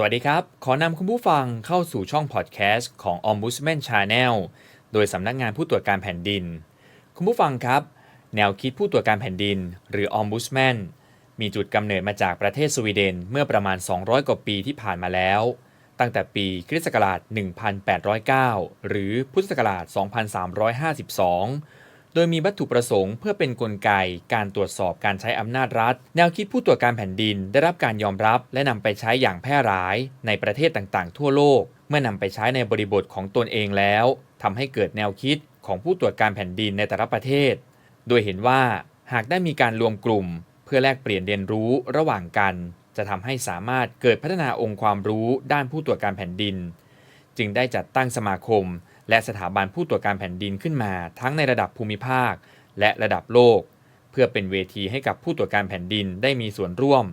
สวัสดีครับ ขอนำคุณผู้ฟังเข้าสู่ช่องพอดแคสต์ของ Ombudsman Channel โดยสำนักงานผู้ตรวจการแผ่นดิน คุณผู้ฟังครับ แนวคิดผู้ตรวจการแผ่นดิน หรือ Ombudsman มีจุดกำเนิดมาจากประเทศสวีเดนเมื่อประมาณ 200 กว่าปีที่ผ่านมาแล้ว ตั้งแต่ปีคริสต์ศักราช 1809 หรือพุทธศักราช 2352 โดยมีวัตถุประสงค์เพื่อเป็นนกลไกการตรวจสอบการใช้อำนาจรัฐ แนวคิดผู้ตรวจการแผ่นดินได้รับการยอมรับและนำไปใช้อย่างแพร่หลายในประเทศต่างๆ ทั่วโลก เมื่อนำไปใช้ในบริบทของตนเองแล้วทำให้เกิดแนวคิดของผู้ตรวจการแผ่นดินในแต่ละประเทศ โดยเห็นว่าหากได้มีการรวมกลุ่ม เพื่อแลกเปลี่ยนเรียนรู้ระหว่างกัน จะทำให้สามารถเกิดพัฒนาองค์ความรู้ด้านผู้ตรวจการแผ่นดิน จึงได้จัดตั้งสมาคม และสถาบันผู้ตรวจการแผ่นดินขึ้นมาทั้งในระดับภูมิภาค และระดับโลก เพื่อเป็นเวทีให้กับผู้ตรวจการแผ่นดินได้มีส่วนร่วม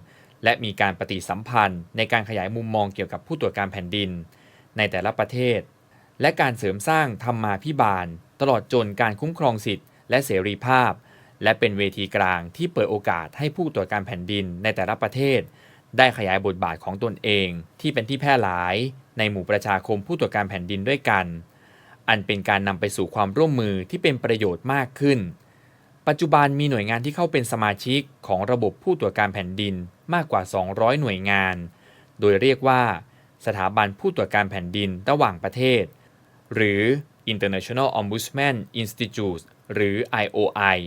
และมีการปฏิสัมพันธ์ ในการขยายมุมมองเกี่ยวกับผู้ตรวจการแผ่นดิน ในแต่ละประเทศ และการเสริมสร้างธรรมาภิบาล ตลอดจนการคุ้มครองสิทธิและเสรีภาพ และเป็นเวทีกลางที่เปิดโอกาสให้ผู้ตรวจการแผ่นดินในแต่ละประเทศ ได้ขยายบทบาทของตนเอง ที่เป็นที่แพร่หลาย ในหมู่ประชาคมผู้ตรวจการแผ่นดินด้วยกัน อันเป็นการนำไปสู่ความร่วมมือที่เป็นประโยชน์มากขึ้น ปัจจุบันมีหน่วยงานที่เข้าเป็นสมาชิกของระบบผู้ตรวจการแผ่นดินมากกว่า 200 หน่วยงาน โดยเรียกว่า สถาบันผู้ตรวจการแผ่นดินระหว่างประเทศ หรือ International Ombudsman Institute หรือ IOI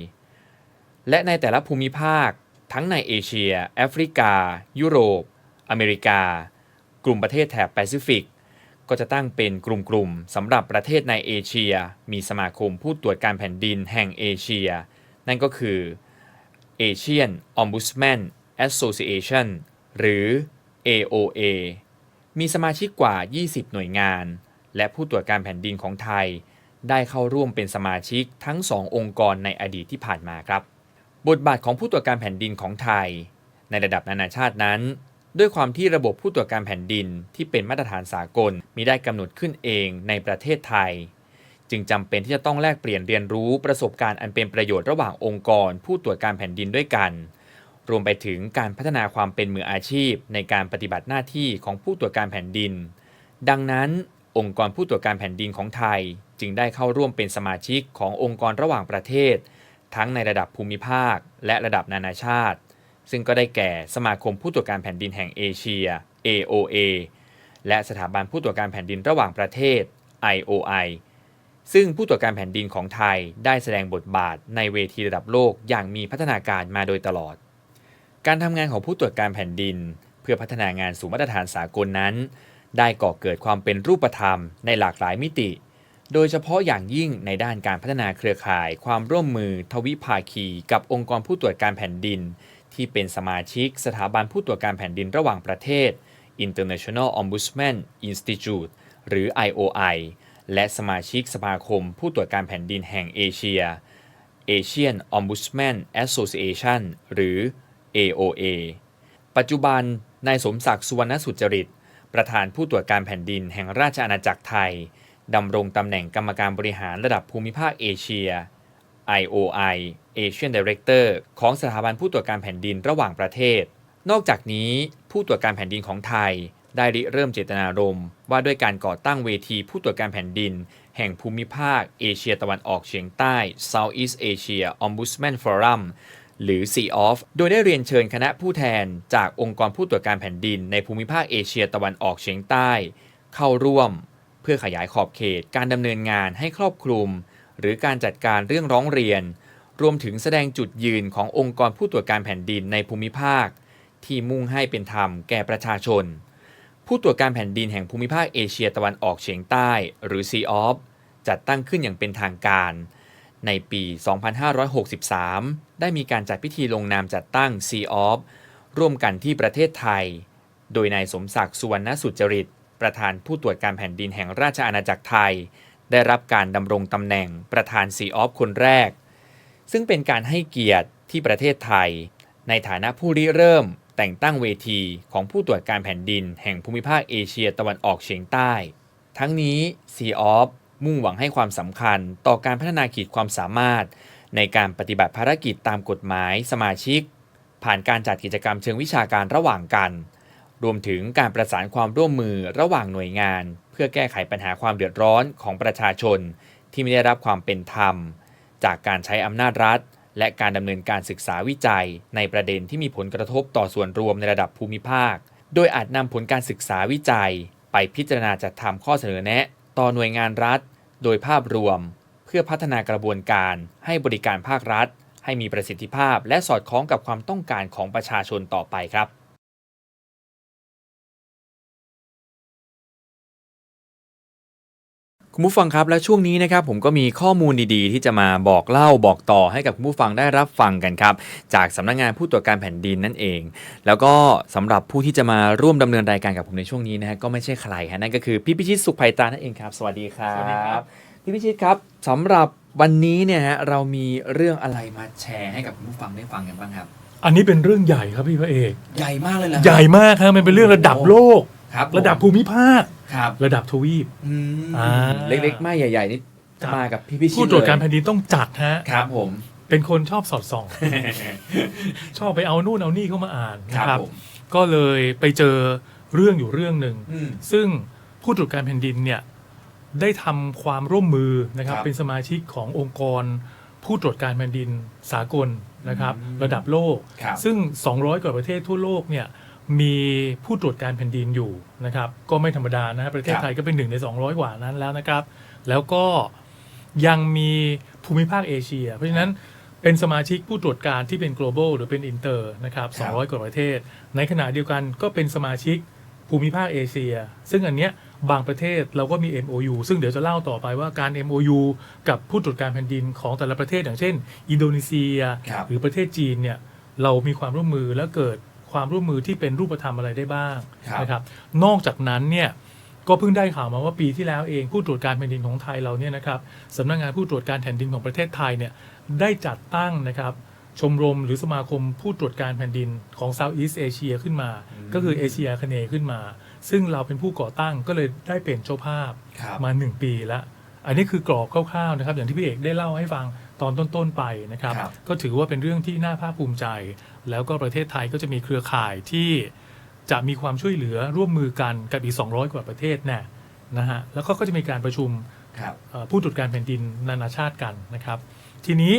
และในแต่ละภูมิภาค ทั้งในเอเชีย แอฟริกา ยุโรป อเมริกา กลุ่มประเทศแถบแปซิฟิก ก็จะตั้งเป็นกลุ่มๆสำหรับประเทศในเอเชีย มีสมาคมผู้ตรวจการแผ่นดินแห่งเอเชีย นั่นก็คือ Asian Ombudsman Association หรือ AOA มีสมาชิกกว่า 20 หน่วยงาน และผู้ตรวจการแผ่นดินของไทย ได้เข้าร่วมเป็นสมาชิกทั้งสององค์กรในอดีตที่ผ่านมาครับ บทบาทของผู้ตรวจการแผ่นดินของไทย ในระดับนานาชาตินั้น ด้วยความที่ระบบผู้ตรวจการแผ่นดินที่เป็นมาตรฐานสากลมีได้กำหนดขึ้นเองในประเทศไทย จึงจำเป็นที่จะต้องแลกเปลี่ยนเรียนรู้ประสบการณ์อันเป็นประโยชน์ระหว่างองค์กร ผู้ตรวจการแผ่นดินด้วยกัน รวมไปถึงการพัฒนาความเป็นมืออาชีพ ในการปฏิบัติหน้าที่ของผู้ตรวจการแผ่นดิน ดังนั้น องค์กรผู้ตรวจการแผ่นดินของไทย จึงได้เข้าร่วมเป็นสมาชิกขององค์กรระหว่างประเทศ ทั้งในระดับภูมิภาค และระดับนานาชาติ ซึ่งก็ได้แก่สมาคมผู้ตรวจการแผ่นดินแห่งเอเชีย AOA และสถาบันผู้ตรวจการแผ่นดินระหว่างประเทศ IOI ซึ่งผู้ตรวจการแผ่นดินของไทยได้แสดงบทบาทในเวทีระดับโลกอย่างมีพัฒนาการมาโดยตลอด การทำงานของผู้ตรวจการแผ่นดิน เพื่อพัฒนางานสู่มาตรฐานสากลนั้น ได้ก่อเกิดความเป็นรูปธรรมในหลากหลายมิติ โดยเฉพาะอย่างยิ่งในด้านการพัฒนาเครือข่าย ความร่วมมือ ทวิภาคี กับองค์กรผู้ตรวจการแผ่นดิน ที่เป็นสมาชิกสถาบันผู้ตรวจการแผ่นดินระหว่างประเทศ International Ombudsman Institute หรือ IOI และสมาชิกสมาคมผู้ตรวจการแผ่นดินแห่งเอเชีย Asian Ombudsman Association หรือ AOA ปัจจุบันนายสมศักดิ์สุวรรณสุจริต ประธานผู้ตรวจการแผ่นดินแห่งราชอาณาจักรไทยดำรงตำแหน่งกรรมการบริหารระดับภูมิภาคเอเชีย IOI Asian Director ของสถาบันผู้ตรวจการแผ่นดินระหว่างประเทศ นอกจากนี้ผู้ตรวจการแผ่นดินของไทย ได้ริเริ่มเจตนารมณ์ว่าด้วยการก่อตั้งเวทีผู้ตรวจการแผ่นดิน แห่งภูมิภาคเอเชียตะวันออกเฉียงใต้ Southeast Asia Ombudsman Forum หรือ COF โดยได้เรียนเชิญคณะผู้แทนจากองค์กรผู้ตรวจการแผ่นดินในภูมิภาคเอเชียตะวันออกเฉียงใต้ เข้าร่วม เพื่อขยายขอบเขตการดำเนินงานให้ครอบคลุม หรือการจัดการเรื่องร้องเรียน รวมถึงแสดงจุดยืนขององค์กรผู้ตรวจการแผ่นดินในภูมิภาค ที่มุ่งให้เป็นธรรมแก่ประชาชน ผู้ตรวจการแผ่นดินแห่งภูมิภาคเอเชียตะวันออกเฉียงใต้ หรือ COF จัดตั้งขึ้นอย่างเป็นทางการ ในปี 2563 ได้มีการจัดพิธีลงนามจัดตั้ง COF ร่วมกันที่ประเทศไทย โดยนายสมศักดิ์สุวรรณสุจริต ประธานผู้ตรวจการแผ่นดินแห่งราชอาณาจักรไทย ได้รับการดำรงตำแหน่งประธาน COF คนแรก ซึ่งเป็นการให้เกียรติที่ประเทศไทย ในฐานะผู้ริเริ่ม แต่งตั้งเวทีของผู้ตรวจการแผ่นดิน แห่งภูมิภาคเอเชียตะวันออกเฉียงใต้ ทั้งนี้ COF มุ่งหวังให้ความสำคัญต่อการพัฒนาขีดความสามารถ ในการปฏิบัติภารกิจตามกฎหมายสมาชิก ผ่านการจัดกิจกรรมเชิงวิชาการระหว่างกัน รวมถึงการประสานความร่วมมือระหว่างหน่วยงาน เพื่อแก้ไขปัญหาความเดือดร้อนของประชาชนที่ไม่ได้รับความเป็นธรรม จากการใช้อำนาจรัฐ และการดำเนินการศึกษาวิจัย ในประเด็นที่มีผลกระทบต่อส่วนรวมในระดับภูมิภาค โดยอาจนำผลการศึกษาวิจัย ไปพิจารณาจัดทำข้อเสนอแนะ ต่อหน่วยงานรัฐ โดยภาพรวม เพื่อพัฒนากระบวนการ ให้บริการภาครัฐ ให้มีประสิทธิภาพ และสอดคล้องกับความต้องการของประชาชนต่อไปครับ คุณผู้ฟังครับและช่วงนี้นะครับผมก็มีข้อมูลดีๆ ที่จะมาบอกเล่าบอกต่อให้กับคุณผู้ฟังได้รับฟังกันครับ จากสำนักงานผู้ตรวจการแผ่นดินนั่นเอง แล้วก็สำหรับผู้ที่จะมาร่วมดำเนินรายการกับผมในช่วงนี้นะฮะก็ไม่ใช่ใครฮะนั่นก็คือพี่พิชิตสุขภัยตานั่นเองครับ สวัสดีครับสวัสดีครับพี่พิชิตครับสำหรับวันนี้เนี่ยฮะเรามีเรื่องอะไรมาแชร์ให้กับคุณผู้ฟังได้ฟังกันบ้างครับ อันนี้เป็นเรื่องใหญ่ครับพี่พระเอก ใหญ่มากเลยเหรอใหญ่มากครับมันเป็นเรื่องระดับโลกครับผมระดับภูมิภาค ครับระดับทวีปอืมอ่าเล็กๆ ไม่ใหญ่ ๆ นี่ครับมากับพี่พิชิตผู้ตรวจการเลยแผ่นดินต้องจัดฮะครับผม เป็นคนชอบสอดส่อง ชอบไปเอานู่นเอานี่เข้ามาอ่านคนะรับครับ ผมก็เลยไปเจอเรื่องอยู่เรื่องหนึ่ง อืม ซึ่งผู้ตรวจการแผ่นดินเนี่ยได้ทำความร่วมมือนะครับครับเป็นสมาชิกขององค์กร ผู้ตรวจการแผ่นดินสากลนะครับ อืมระดับโลก ครับซึ่ง 200 กว่าประเทศทั่วโลกเนี่ย มีผู้ตรวจการแผ่นดินอยู่นะครับก็ไม่ธรรมดานะฮะประเทศครับไทยก็เป็นหนึ่งใน 200 กว่านั้นแล้วนะครับ แล้วก็ยังมีภูมิภาคเอเชีย เพราะฉะนั้นเป็นสมาชิกผู้ตรวจการที่เป็น global หรือเป็น inter นะครับครับ 200 กว่าประเทศ ในขณะเดียวกันก็เป็นสมาชิกภูมิภาคเอเชีย ซึ่งอันเนี้ยบางประเทศเราก็มี MOU ซึ่งเดี๋ยวจะเล่าต่อไปว่าการ MOU กับผู้ตรวจการแผ่นดินของแต่ละประเทศอย่างเช่น อินโดนีเซียครับหรือประเทศจีนเนี่ยเรามีความร่วมมือและเกิด ความร่วมมือที่เป็นรูปธรรมอะไรได้บ้างครับนะครับ นอกจากนั้นเนี่ยก็เพิ่งได้ข่าวมาว่าปีที่แล้วเองผู้ตรวจการแผ่นดินของไทยเราเนี่ยนะครับสำนักงานผู้ตรวจการแผ่นดินของประเทศไทยเนี่ยได้จัดตั้งนะครับชมรมหรือสมาคมผู้ตรวจการแผ่นดินของ Southeast Asia ขึ้นมา ก็คือเอเชียคเนขึ้นมา ซึ่งเราเป็นผู้ก่อตั้งก็เลยได้เป็นเจ้าภาพครับ มา 1 ปีแล้วอันนี้คือกรอบคร่าวๆนะครับ อย่างที่พี่เอกได้เล่าให้ฟังตอนต้นๆไปนะครับ ครับ ก็ถือว่าเป็นเรื่องที่น่าภาคภูมิใจ แล้วก็ประเทศไทยก็จะมีเครือข่ายที่จะมีความช่วยเหลือร่วมมือกันกับอีก 200 กว่าประเทศแน่นะฮะแล้วก็ก็จะมีการประชุมครับเอ่อผู้ตรวจการแผ่นดินนานาชาติกันนะครับ ทีนี้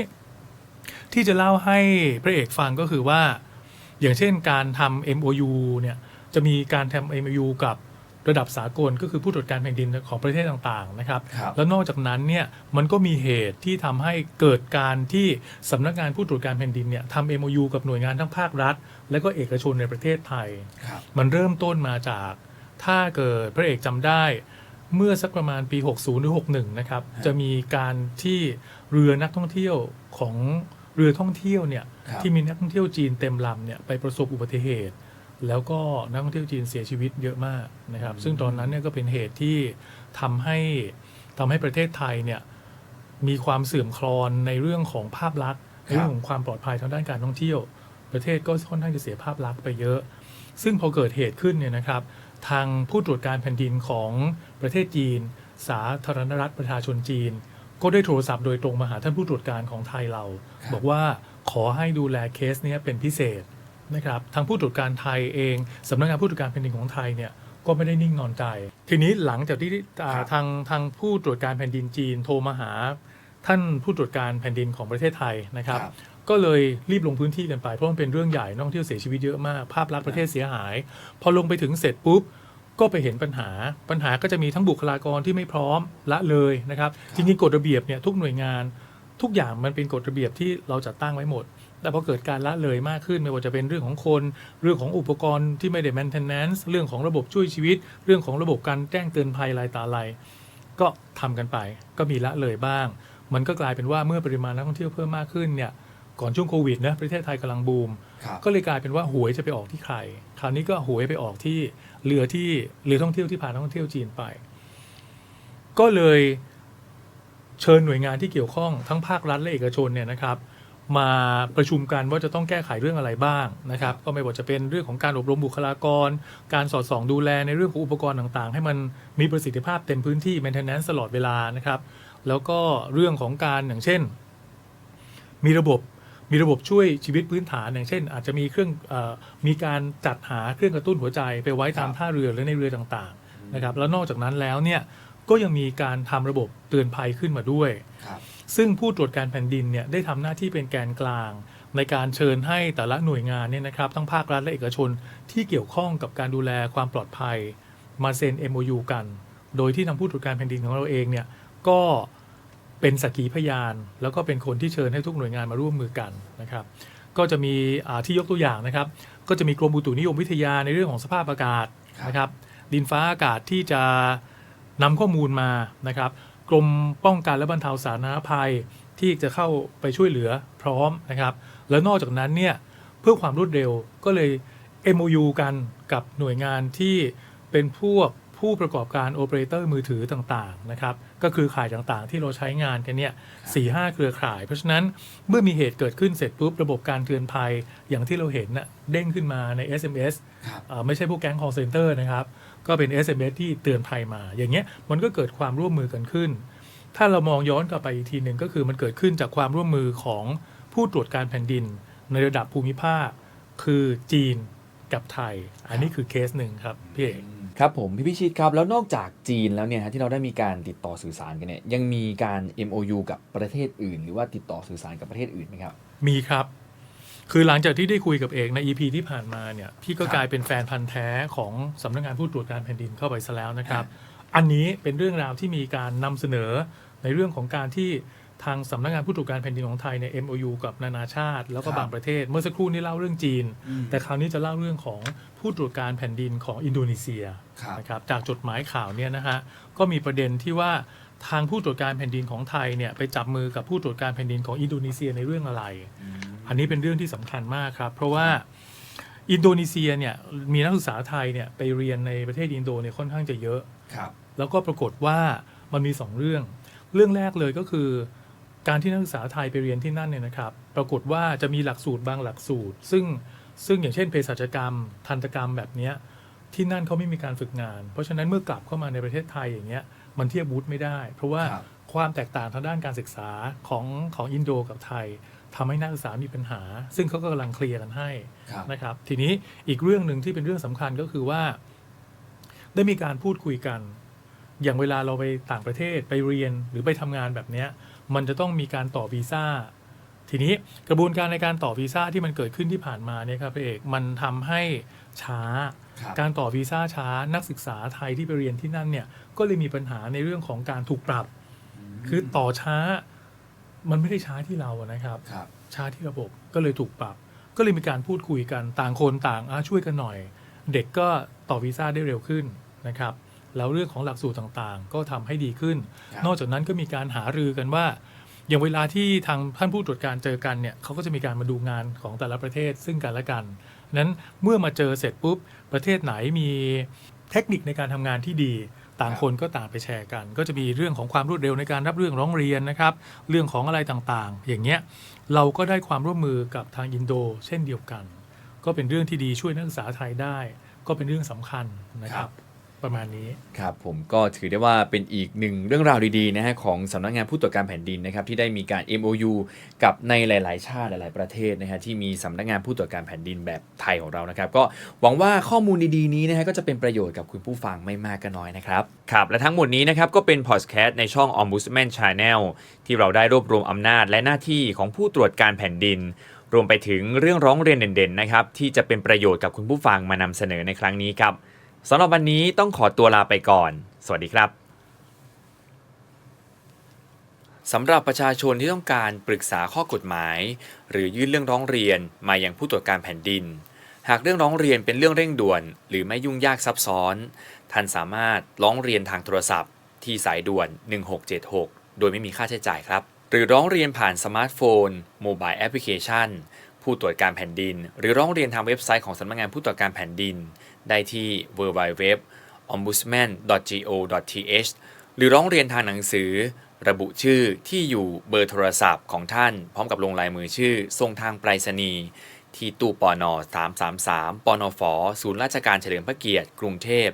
ที่จะเล่าให้พระเอกฟังก็คือว่า อย่างเช่นการทำ MOU เนี่ยจะมีการทำ MOU กับ ระดับสากลก็คือผู้ตรวจการแผ่นดินของประเทศต่างๆนะครับครับแล้วนอกจากนั้นเนี่ยมันก็มีเหตุที่ทำให้เกิดการที่สำนักงานผู้ตรวจการแผ่นดินเนี่ยทำ MOU กับหน่วยงานทั้งภาครัฐ และก็เอกชนในประเทศไทยครับมันเริ่มต้นมาจากถ้าเกิดพระเอกจำได้เมื่อสักประมาณปี 60 หรือ 61 นะครับฮะจะมีการที่เรือนักท่องเที่ยวของเรือท่องเที่ยวเนี่ยครับที่มีนักท่องเที่ยวจีนเต็มลำเนี่ยไปประสบอุบัติเหตุ แล้วก็นักท่องเที่ยวจีนเสียชีวิตเยอะมากนะครับ ซึ่งตอนนั้นเนี่ยก็เป็นเหตุที่ทำให้ทำให้ประเทศไทยเนี่ยมีความเสื่อมคลอนในเรื่องของภาพลักษณ์ในเรื่องของความปลอดภัยทางด้านการท่องเที่ยว ประเทศก็ค่อนข้างจะเสียภาพลักษณ์ไปเยอะ ซึ่งพอเกิดเหตุขึ้นเนี่ยนะครับ ทางผู้ตรวจการแผ่นดินของประเทศจีน สาธารณรัฐประชาชนจีน ก็ได้โทรศัพท์โดยตรงมาหาท่านผู้ตรวจการของไทยเราครับบอกว่าขอให้ดูแลเคสเนี้ยเป็นพิเศษ นะครับทางผู้ตรวจการไทยเองสำนักงานผู้ตรวจการแผ่นดินของไทยเนี่ยก็ไม่ได้นิ่งนอนใจ ทีนี้หลังจากที่อ่าครับทางทางผู้ตรวจการแผ่นดินจีนโทรมาหา ท่านผู้ตรวจการแผ่นดินของประเทศไทยนะครับ ก็เลยรีบลงพื้นที่กันไปเพราะมันเป็นเรื่องใหญ่นักท่องเที่ยวเสียชีวิตเยอะมากภาพลักษณ์ประเทศเสียหาย พอลงไปถึงเสร็จปุ๊บก็ไปเห็นปัญหา ปัญหาก็จะมีทั้งบุคลากรที่ไม่พร้อมละเลยนะครับ จริงๆกฎระเบียบเนี่ยทุกหน่วยงานทุกอย่างมันเป็นกฎระเบียบที่เราจัดตั้งไว้หมด แต่พอเกิดการละเลยมากขึ้นไม่ว่าจะเป็นเรื่องของคน เรื่องของอุปกรณ์ที่ไม่ได้ maintenance เรื่องของระบบช่วยชีวิต เรื่องของระบบการแจ้งเตือนภัยอะไรต่ออะไรก็ทำกันไป ก็มีละเลยบ้าง มันก็กลายเป็นว่าเมื่อปริมาณนักท่องเที่ยวเพิ่มมากขึ้นเนี่ยก่อนช่วงโควิดนะประเทศไทยกำลังบูมครับก็เลยกลายเป็นว่าหวยจะไปออกที่ใคร คราวนี้ก็หวยไปออกที่เรือที่เรือท่องเที่ยวที่พานักท่องเที่ยวจีนไป ก็เลยเชิญหน่วยงานที่เกี่ยวข้องทั้งภาครัฐและเอกชนเนี่ยนะครับ มาประชุมกันว่าจะต้องแก้ไขเรื่องอะไรบ้างนะครับ ก็ไม่ว่าจะเป็นเรื่องของการอบรมบุคลากร การสอดส่องดูแลในเรื่องของอุปกรณ์ต่างๆ ให้มันมีประสิทธิภาพเต็มพื้นที่ maintenance ตลอดเวลานะครับ แล้วก็เรื่องของการอย่างเช่น มีระบบมีระบบช่วยชีวิตพื้นฐานอย่างเช่น อาจจะมีเครื่องเออมีการจัดหาเครื่องกระตุ้นหัวใจไปไว้ตามครับท่าเรือหรือในเรือต่างๆนะครับแล้วนอกจากนั้นแล้วเนี่ยก็ยังมีการทำระบบเตือนภัยขึ้นมาด้วยครับ ซึ่งผู้ตรวจการแผ่นดินเนี่ยได้ทำหน้าที่เป็นแกนกลาง ในการเชิญให้แต่ละหน่วยงานเนี่ยนะครับทั้งภาครัฐและเอกชนที่เกี่ยวข้องกับการดูแลความปลอดภัย มาเซ็น MOU กัน โดยที่ทางผู้ตรวจการแผ่นดินของเราเองเนี่ยก็เป็นสักขีพยาน แล้วก็เป็นคนที่เชิญให้ทุกหน่วยงานมาร่วมมือกันนะครับ ก็จะมีที่ยกตัวอย่างนะครับ ก็จะมีกรมอุตุนิยมวิทยาในเรื่องของสภาพอากาศนะครับ ดินฟ้าอากาศที่จะนำข้อมูลมานะครับ กรมป้องกันและบรรเทาสาธารณภัยที่จะเข้าไปช่วยเหลือพร้อมนะครับ แล้วนอกจากนั้นเนี่ยเพื่อความรวดเร็วก็เลย MOU กันกับหน่วยงานที่เป็นพวกผู้ประกอบการโอเปอเรเตอร์มือถือต่างๆนะครับก็คือข่ายต่างๆ ที่เราใช้งานกันเนี่ยสี่ห้าเครือข่าย เพราะฉะนั้นเมื่อมีเหตุเกิดขึ้นเสร็จปุ๊บ ระบบการเตือนภัยอย่างที่เราเห็นน่ะเด้งขึ้นมาใน SMS ครับเอ่อไม่ใช่พวกแก๊ง call center นะครับ ก็เป็น SMS ที่เตือนภัยมา อย่างเงี้ยมันก็เกิดความร่วมมือกันขึ้น ถ้าเรามองย้อนกลับไปอีกทีหนึ่งก็คือมันเกิดขึ้นจากความร่วมมือของผู้ตรวจการแผ่นดิน ในระดับภูมิภาค คือจีนกับไทย อันนี้คือเคสหนึ่งครับพี่เอกครับผมพี่พิชิตครับ แล้วนอกจากจีนแล้วเนี่ยฮะที่เราได้มีการติดต่อสื่อสารกันเนี่ยยังมีการ MOU กับประเทศอื่น หรือว่าติดต่อสื่อสารกับประเทศอื่นไหมครับ มีครับ คือหลังจากที่ได้คุยกับเอกใน EP ที่ผ่านมาเนี่ยพี่ก็ครับกลายเป็นแฟนพันธ์แท้ของสำนักงานผู้ตรวจการแผ่นดินเข้าไปซะแล้วนะครับครัอันนี้เป็นเรื่องราวที่มีการนำเสนอในเรื่องของการที่ทางสำนักงานผู้ตรวจการแผ่นดินของไทยในย MOU กับนานาชาติ แล้วก็ครับบางประเทศ เมื่อสักครู่นี้เล่าเรื่องจีนอืมแต่คราวนี้จะเล่าเรื่องของผู้ตรวจการแผ่นดินของอินโดนีเซียครับ นะครับจากจดหมายข่าวเนี่ยนะฮะก็มีประเด็นที่ว่าทางผู้ตรวจการแผ่นดินของไทยเนี่ยไปจับมือกับผู้ตรวจการแผ่นดินของอินโดนีเซียในเรื่องอะไร อันนี้เป็นเรื่องที่สำคัญมากครับ เพราะว่าอินโดนีเซียเนี่ยมีนักศึกษาไทยเนี่ยไปเรียนในประเทศอินโดเนี่ยค่อนข้างจะเยอะครับแล้วก็ปรากฏว่ามันมีสองเรื่อง เรื่องแรกเลยก็คือ การที่นักศึกษาไทยไปเรียนที่นั่นเนี่ยนะครับ ปรากฏว่าจะมีหลักสูตรบางหลักสูตร ซึ่งซึ่งอย่างเช่นเภสัชกรรม ทันตกรรมแบบเนี้ยที่นั่นเขาไม่มีการฝึกงาน เพราะฉะนั้นเมื่อกลับเข้ามาในประเทศไทยอย่างเงี้ยมันเทียบวุฒิไม่ได้ เพราะว่าครับความแตกต่างทางด้านการศึกษาของของอินโดกับไทย ทำให้นักศึกษามีปัญหา ซึ่งเขาก็กำลังเคลียร์กันให้ครับนะครับ ทีนี้อีกเรื่องหนึ่งที่เป็นเรื่องสำคัญก็คือว่า ได้มีการพูดคุยกัน อย่างเวลาเราไปต่างประเทศไปเรียนหรือไปทำงานแบบเนี้ยมันจะต้องมีการต่อวีซ่าทีนี้กระบวนการในการต่อวีซ่าที่มันเกิดขึ้นที่ผ่านมาเนี่ยครับพี่เอกมันทำให้ช้าครับการต่อวีซ่าช้านักศึกษาไทยที่ไปเรียนที่นั่นเนี่ยก็เลยมีปัญหาในเรื่องของการถูกปรับ คือต่อช้า มันไม่ได้ช้าที่เราอะนะครับ ครับ ช้าที่ระบบก็เลยถูกปรับ ก็เลยมีการพูดคุยกันต่างคนต่างอะช่วยกันหน่อย เด็กก็ต่อวีซ่าได้เร็วขึ้นนะครับ แล้วเรื่องของหลักสูตรต่างๆ ก็ทำให้ดีขึ้น ครับ นอกจากนั้นก็มีการหารือกันว่า อย่างเวลาที่ทางท่านผู้ตรวจการเจอกันเนี่ยเขาก็จะมีการมาดูงานของแต่ละประเทศซึ่งกันและกันนั้นเมื่อมาเจอเสร็จปุ๊บประเทศไหนมีเทคนิคในการทำงานที่ดี ต่างคนก็ต่างไปแชร์กัน ก็จะมีเรื่องของความรวดเร็วในการรับเรื่องร้องเรียนนะครับ เรื่องของอะไรต่างๆ อย่างเงี้ยเราก็ได้ความร่วมมือกับทางอินโด เช่นเดียวกัน ก็เป็นเรื่องที่ดีช่วยนักศึกษาไทยได้ ก็เป็นเรื่องสำคัญนะครับบ ประมาณนี้ครับผมก็ถือได้ว่าเป็นอีกหนึ่งเรื่องราวดีๆนะฮะของสำนักงานผู้ตรวจการแผ่นดินนะครับที่ได้มีการ MOU กับในหลาย ๆ ชาติหลาย ๆ ประเทศนะฮะที่มีสำนักงานผู้ตรวจการแผ่นดินแบบไทยของเรานะครับก็หวังว่าข้อมูลดี ๆ นี้นะฮะก็จะเป็นประโยชน์กับคุณผู้ฟังไม่มากก็น้อยนะครับครับและทั้งหมดนี้นะครับก็เป็นพอดแคสต์ในช่อง Ombudsman Channel ที่เราได้รวบรวมอำนาจและหน้าที่ของผู้ตรวจการแผ่นดินรวมไปถึงเรื่องร้องเรียนเด่นๆนะครับที่จะเป็นประโยชน์กับคุณผู้ฟังมานำเสนอในครั้งนี้ครับ สำหรับวันนี้ต้องขอตัวลาไปก่อน สวัสดีครับสำหรับประชาชนที่ต้องการปรึกษาข้อกฎหมาย หรือยื่นเรื่องร้องเรียนมายังผู้ตรวจการแผ่นดิน หากเรื่องร้องเรียนเป็นเรื่องเร่งด่วน หรือไม่ยุ่งยากซับซ้อน ท่านสามารถร้องเรียนทางโทรศัพท์ ที่สายด่วน 1676 โดยไม่มีค่าใช้จ่ายครับ หรือร้องเรียนผ่านสมาร์ทโฟนโมบายแอปพลิเคชันผู้ตรวจการแผ่นดิน หรือร้องเรียนทางเว็บไซต์ของสำนักงานผู้ตรวจการแผ่นดิน ได้ที่ www ombudsman.go.th หรือร้องเรียนทางหนังสือ ระบุชื่อที่อยู่เบอร์โทรศัพท์ของท่าน พร้อมกับลงลายมือชื่อส่งทางไปรษณีย์ที่ตู้ปอนอ333ปอนอฝศูนย์ราชการเฉลิมพระเกียรติ กรุงเทพ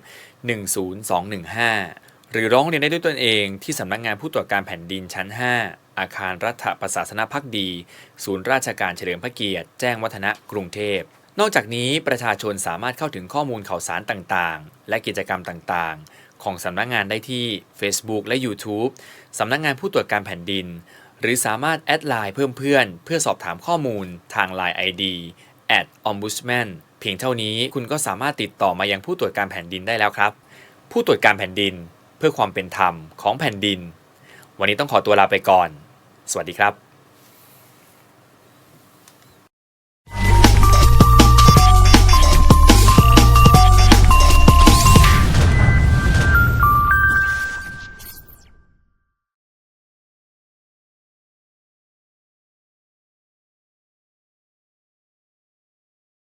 10215 หรือร้องเรียนได้ด้วยตนเองที่สำนักงานผู้ตรวจการแผ่นดินชั้น 5 อาคารรัฐประศาสนพักดี ศูนย์ราชการเฉลิมพระเกียรติ แจ้งวัฒนะ กรุงเทพ นอกจากนี้ประชาชนสามารถเข้าถึงข้อมูลข่าวสารต่างๆ และกิจกรรมต่างๆ ของสำนักงานได้ที่ Facebook และ YouTube สำนักงานผู้ตรวจการแผ่นดิน หรือสามารถแอดไลน์เพิ่มเพื่อนเพื่อสอบถามข้อมูลทาง Line ID at ombudsman เพียงเท่านี้คุณก็สามารถติดต่อมายังผู้ตรวจการแผ่นดินได้แล้วครับ ผู้ตรวจการแผ่นดิน เพื่อความเป็นธรรมของแผ่นดิน วันนี้ต้องขอตัวลาไปก่อน สวัสดีครับ